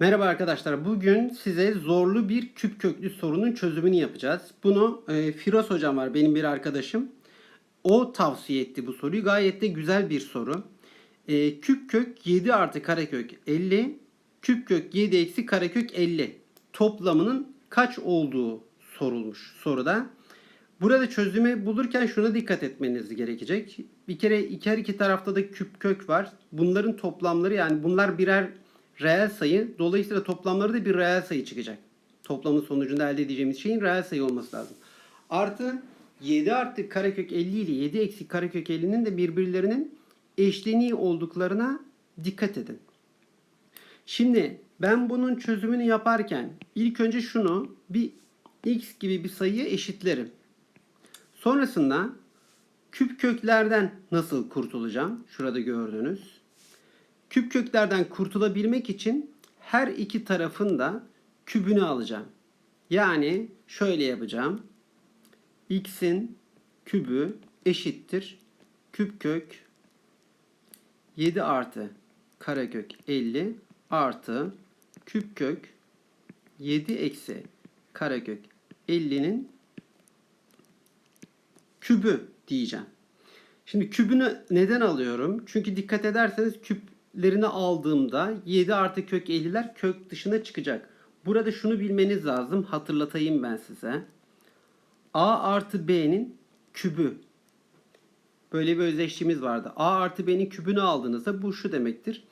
Merhaba arkadaşlar. Bugün size zorlu bir küp köklü sorunun çözümünü yapacağız. Bunu e, Firas hocam var benim bir arkadaşım. O tavsiye etti bu soruyu. Gayet de güzel bir soru. E, küp kök 7 artı karekök 50. Küp kök 7 eksi karekök 50. Toplamının kaç olduğu sorulmuş soruda. Burada çözümü bulurken şuna dikkat etmeniz gerekecek. Bir kere iki her iki tarafta da küp kök var. Bunların toplamları yani bunlar birer reel sayı. Dolayısıyla toplamları da bir reel sayı çıkacak. Toplamın sonucunda elde edeceğimiz şeyin reel sayı olması lazım. Artı 7 artı karekök 50 ile 7 eksi karekök 50'nin de birbirlerinin eşleniği olduklarına dikkat edin. Şimdi ben bunun çözümünü yaparken ilk önce şunu bir x gibi bir sayıya eşitlerim. Sonrasında küp köklerden nasıl kurtulacağım? Şurada gördüğünüz. Küp köklerden kurtulabilmek için her iki tarafın da kübünü alacağım. Yani şöyle yapacağım. x'in kübü eşittir. Küp kök 7 artı karekök 50 artı küp kök 7 eksi karekök 50'nin kübü diyeceğim. Şimdi kübünü neden alıyorum? Çünkü dikkat ederseniz küplerini aldığımda 7 artı kök 50'ler kök dışına çıkacak. Burada şunu bilmeniz lazım. Hatırlatayım ben size. A artı B'nin kübü. Böyle bir özdeşliğimiz vardı. A artı B'nin kübünü aldığınızda bu şu demektir.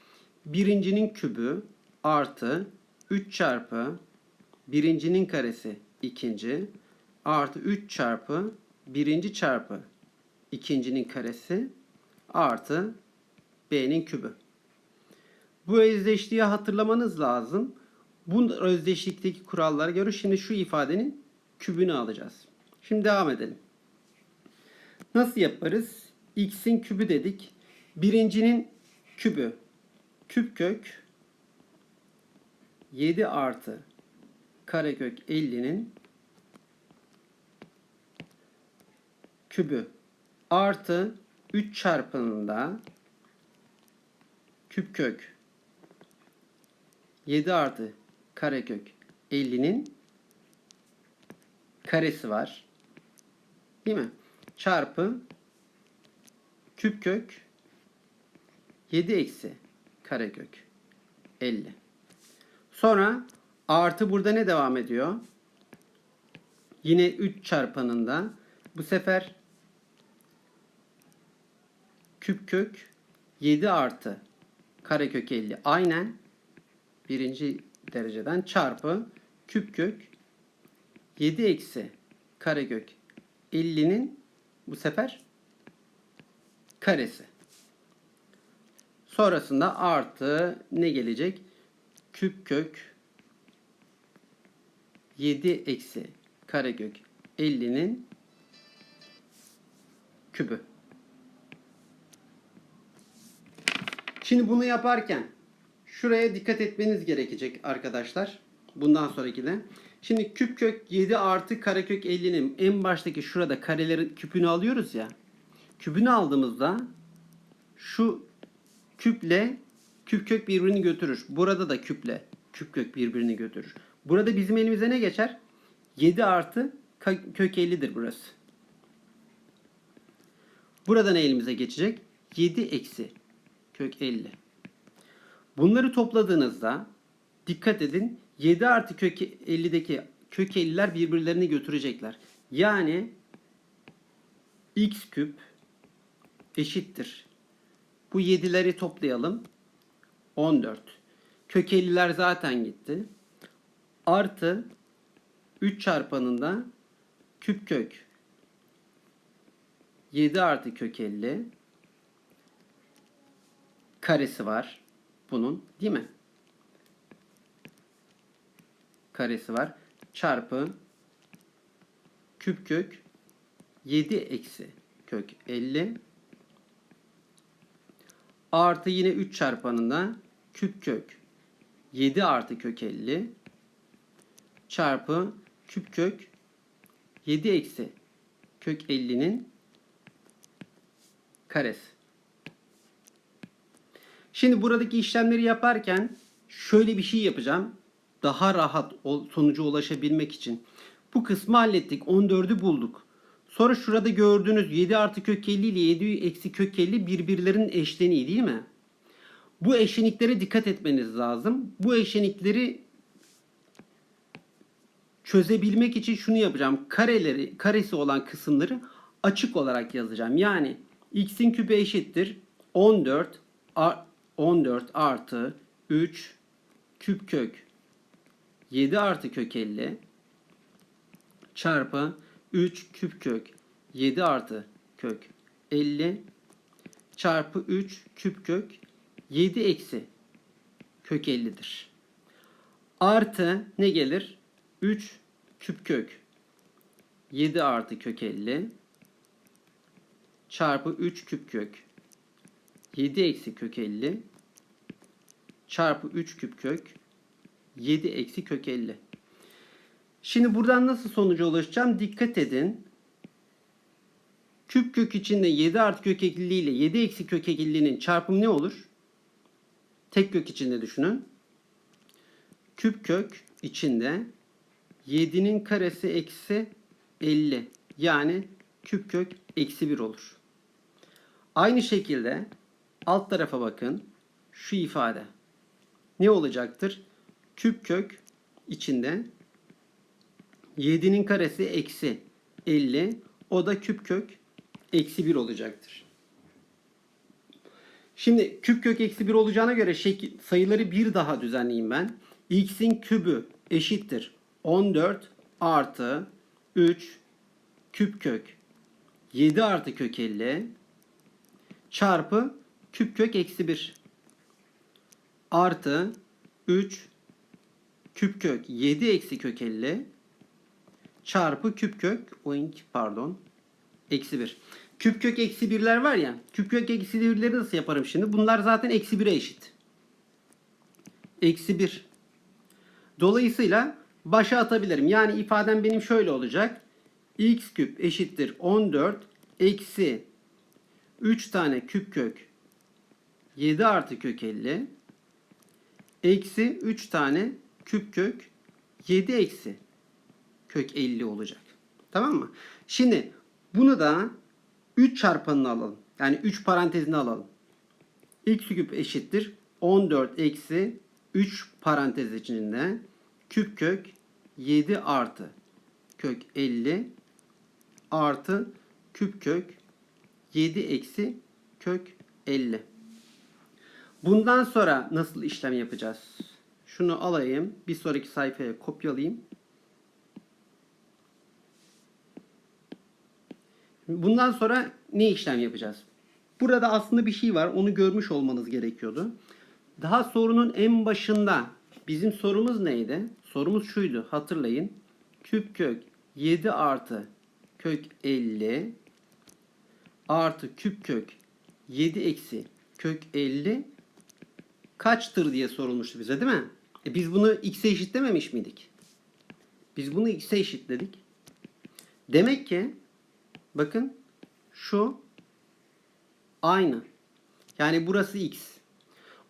Birincinin kübü artı 3 çarpı birincinin karesi ikinci artı 3 çarpı birinci çarpı ikincinin karesi artı b'nin kübü. Bu özdeşliği hatırlamanız lazım. Bu özdeşlikteki kurallara göre şimdi şu ifadenin kübünü alacağız. Şimdi devam edelim. Nasıl yaparız? x'in kübü dedik. Birincinin kübü. Küp kök 7 artı karekök 50'nin kübü artı 3 çarpanında küp kök 7 artı karekök 50'nin karesi var. Değil mi? Çarpı küp kök 7 eksi karekök 50. Sonra artı burada ne devam ediyor? Yine 3 çarpanında bu sefer küp kök 7 artı karekök 50 aynen birinci dereceden çarpı küp kök 7 eksi karekök 50'nin bu sefer karesi. Sonrasında artı ne gelecek? Küp kök 7 eksi karekök 50'nin kübü. Şimdi bunu yaparken şuraya dikkat etmeniz gerekecek arkadaşlar. Bundan sonraki de. Şimdi küp kök 7 artı karekök 50'nin en baştaki şurada karelerin küpünü alıyoruz ya. Küpünü aldığımızda şu küple küp kök birbirini götürür. Burada da küple küp kök birbirini götürür. Burada bizim elimize ne geçer? 7 artı kök 50'dir burası. Burada ne elimize geçecek? 7 eksi kök 50. Bunları topladığınızda dikkat edin 7 artı kök 50'deki kök 50'ler birbirlerini götürecekler. Yani x küp eşittir. Bu 7'leri toplayalım. 14. Kök 50'ler zaten gitti. Artı 3 çarpanında küp kök 7 artı kök 50 karesi var bunun değil mi? Karesi var. Çarpı küp kök 7 eksi kök 50 artı yine 3 çarpanında küp kök 7 artı kök 50 çarpı küp kök 7 eksi kök 50'nin karesi. Şimdi buradaki işlemleri yaparken şöyle bir şey yapacağım. Daha rahat sonuca ulaşabilmek için. Bu kısmı hallettik. 14'ü bulduk. Sonra şurada gördüğünüz 7 artı kök 50 ile 7 eksi kök 50 birbirlerinin eşleniği değil mi? Bu eşleniklere dikkat etmeniz lazım. Bu eşlenikleri çözebilmek için şunu yapacağım. Kareleri, karesi olan kısımları açık olarak yazacağım. Yani x'in küpü eşittir 14 a- 14 artı 3 küp kök. 7 artı kök 50 çarpı 3 küp kök. 7 artı kök 50 çarpı 3 küp kök. 7 eksi kök 50'dir. Artı ne gelir? 3 küp kök. 7 artı kök 50 çarpı 3 küp kök 7 eksi kök 50 çarpı 3 küp kök 7 eksi kök 50. Şimdi buradan nasıl sonuca ulaşacağım? Dikkat edin. Küp kök içinde 7 artı kök 50 ile 7 eksi kök 50'nin çarpımı ne olur? Tek kök içinde düşünün. Küp kök içinde 7'nin karesi eksi 50. Yani küp kök eksi 1 olur. Aynı şekilde alt tarafa bakın. Şu ifade. Ne olacaktır? Küp kök içinde 7'nin karesi eksi 50. O da küp kök eksi 1 olacaktır. Şimdi küp kök eksi 1 olacağına göre şekil, sayıları bir daha düzenleyeyim ben. x'in kübü eşittir 14 artı 3 küp kök 7 artı kök 50 çarpı küp kök eksi 1 artı 3 küp kök 7 eksi kök 50 çarpı küp kök oink pardon eksi 1. Küp kök eksi 1'ler var ya küp kök eksi 1'leri nasıl yaparım şimdi? Bunlar zaten eksi 1'e eşit. Eksi 1. Dolayısıyla başa atabilirim. Yani ifadem benim şöyle olacak. x küp eşittir 14 eksi 3 tane küp kök 7 artı kök 50 eksi 3 tane küp kök 7 eksi kök 50 olacak. Tamam mı? Şimdi bunu da 3 çarpanını alalım. Yani 3 parantezini alalım. x küp eşittir 14 eksi 3 parantez içinde küp kök 7 artı kök 50 artı küp kök 7 eksi kök 50. Bundan sonra nasıl işlem yapacağız? Şunu alayım. Bir sonraki sayfaya kopyalayayım. Bundan sonra ne işlem yapacağız? Burada aslında bir şey var. Onu görmüş olmanız gerekiyordu. Daha sorunun en başında bizim sorumuz neydi? Sorumuz şuydu. Hatırlayın. Küp kök 7 artı kök 50 artı küp kök 7 eksi kök 50 kaçtır diye sorulmuştu bize değil mi? E biz bunu x'e eşitlememiş miydik? Biz bunu x'e eşitledik. Demek ki bakın şu aynı. Yani burası x.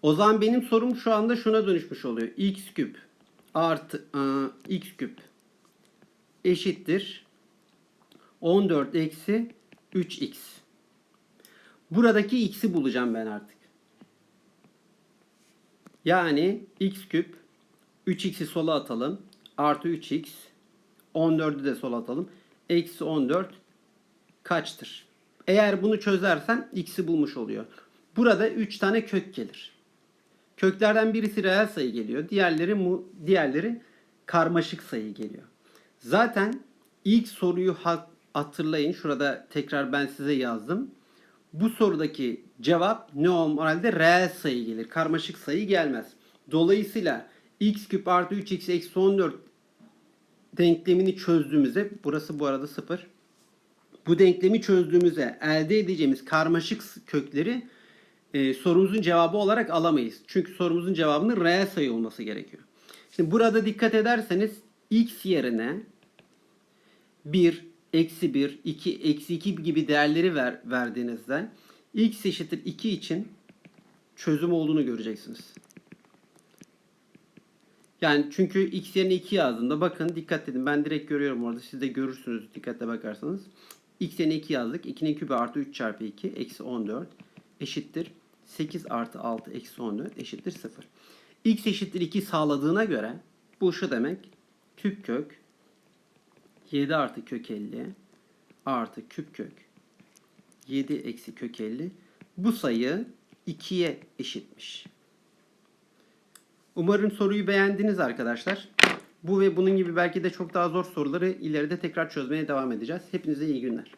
O zaman benim sorum şu anda şuna dönüşmüş oluyor. x küp artı ıı, x küp eşittir 14 eksi 3x. Buradaki x'i bulacağım ben artık. Yani x küp 3x'i sola atalım. Artı 3x 14'ü de sola atalım. Eksi 14 kaçtır? Eğer bunu çözersen x'i bulmuş oluyor. Burada 3 tane kök gelir. Köklerden birisi reel sayı geliyor. Diğerleri mu diğerleri karmaşık sayı geliyor. Zaten ilk soruyu ha- hatırlayın. Şurada tekrar ben size yazdım. Bu sorudaki cevap ne normalde reel sayı gelir. Karmaşık sayı gelmez. Dolayısıyla x küp artı 3x eksi 14 denklemini çözdüğümüzde burası bu arada 0. Bu denklemi çözdüğümüzde elde edeceğimiz karmaşık kökleri e, sorumuzun cevabı olarak alamayız. Çünkü sorumuzun cevabının reel sayı olması gerekiyor. Şimdi burada dikkat ederseniz x yerine 1, eksi 1, 2, eksi 2 gibi değerleri ver, verdiğinizde x eşittir 2 için çözüm olduğunu göreceksiniz. Yani çünkü x yerine 2 yazdığımda bakın dikkat edin ben direkt görüyorum orada siz de görürsünüz dikkatle bakarsanız. x yerine 2 yazdık. 2'nin kübü artı 3 çarpı 2 eksi 14 eşittir. 8 artı 6 eksi 14 eşittir 0. x eşittir 2 sağladığına göre bu şu demek. Küp kök 7 artı kök 50 artı küp kök 7 eksi kök 50 bu sayı 2'ye eşitmiş. Umarım soruyu beğendiniz arkadaşlar. Bu ve bunun gibi belki de çok daha zor soruları ileride tekrar çözmeye devam edeceğiz. Hepinize iyi günler.